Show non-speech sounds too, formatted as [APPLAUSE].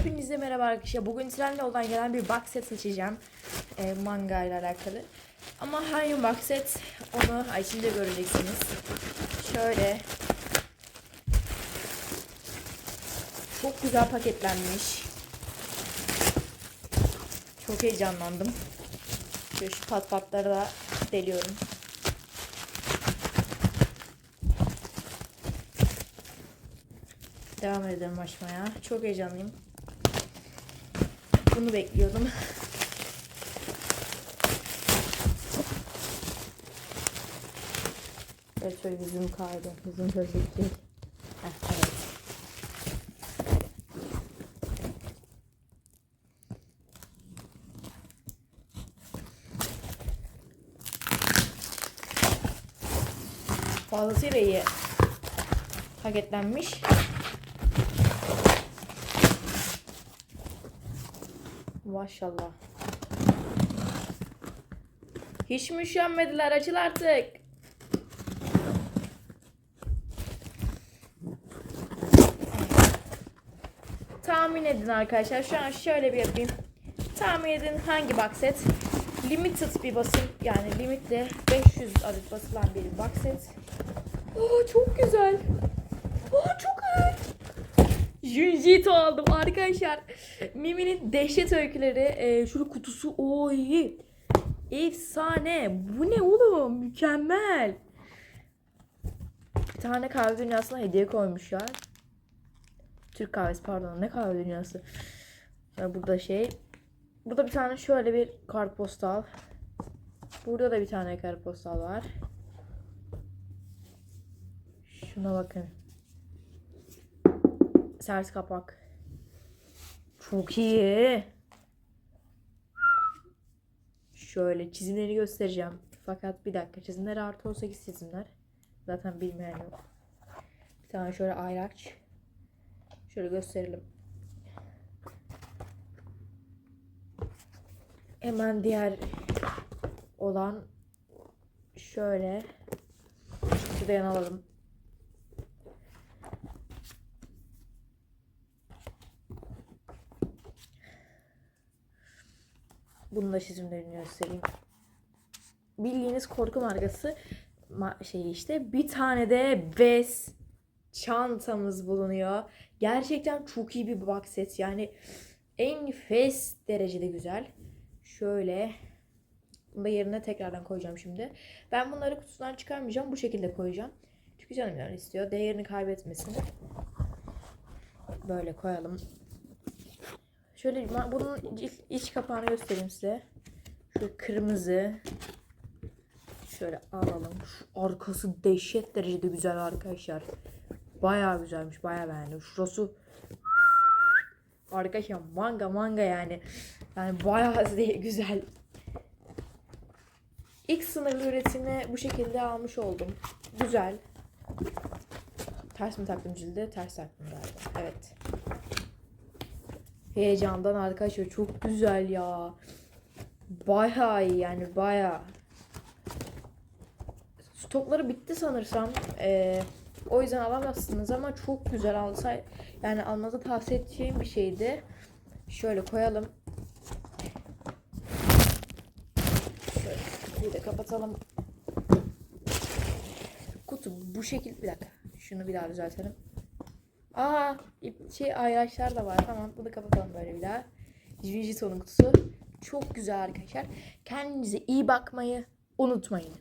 Hepinize merhaba arkadaşlar. Bugün Trendyol'dan gelen bir box set seçeceğim. Ee, manga ile alakalı. Ama hangi box set onu açınca göreceksiniz. Şöyle. Çok güzel paketlenmiş. Çok heyecanlandım. Şöyle şu pat patları da deliyorum. Devam edelim açmaya. Çok heyecanlıyım. Bunu bekliyordum. Evet şöyle yüzüm kaydı. Yüzüm gözüktü. Heh, evet. Fazlasıyla iyi paketlenmiş. Maşallah. Hiç mi üşenmediler? Açıl artık. Tahmin edin arkadaşlar. Şu an şöyle bir yapayım. Tahmin edin hangi box set? Limited bir basım yani limitli 500 adet basılan bir box set. Oo, çok güzel. Oo, çok. Junjito aldım arkadaşlar. Mimi'nin dehşet öyküleri. E, şurada kutusu oy. Efsane. Bu ne oğlum? Mükemmel. Bir tane kahve dünyasına hediye koymuşlar. Türk kahvesi pardon. Ne kahve dünyası? Ya burada şey. Burada bir tane şöyle bir kartpostal. Burada da bir tane kartpostal var. Şuna bakın. Sert kapak. Çok iyi. Şöyle çizimleri göstereceğim. Fakat bir dakika çizimler artı 18 çizimler. Zaten bilmeyen yok. Bir tane şöyle ayraç. Şöyle gösterelim. Hemen diğer olan şöyle şuradan alalım. Bunun da çizimlerini göstereyim. Bildiğiniz korku markası ma- şey işte bir tane de bez çantamız bulunuyor. Gerçekten çok iyi bir box set. Yani en fes derecede güzel. Şöyle bunu da yerine tekrardan koyacağım şimdi. Ben bunları kutusundan çıkarmayacağım. Bu şekilde koyacağım. Çünkü canım yani istiyor. Değerini kaybetmesin. Böyle koyalım. Şöyle bunun iç, iç kapağını göstereyim size. Şu kırmızı. Şöyle alalım. Şu arkası dehşet derecede güzel arkadaşlar. Bayağı güzelmiş. Bayağı beğendim. Şurası arkadaşlar manga manga yani. Yani bayağı [LAUGHS] güzel. İlk sınırlı üretimi bu şekilde almış oldum. Güzel. Ters mi taktım cilde? Ters taktım galiba. Evet. Heyecandan arkadaşlar çok güzel ya. Bayağı iyi yani bayağı. Stokları bitti sanırsam. Ee, o yüzden alamazsınız ama çok güzel alsa yani almanızı tavsiye edeceğim bir şeydi. Şöyle koyalım. Şöyle kutuyu da kapatalım. Kutu bu şekil bir dakika. Şunu bir daha düzeltelim. Aa, şey ayraçlar da var. Tamam, bunu kapatalım böyle bir daha. Jujutsu'nun kutusu. Çok güzel arkadaşlar. Kendinize iyi bakmayı unutmayın.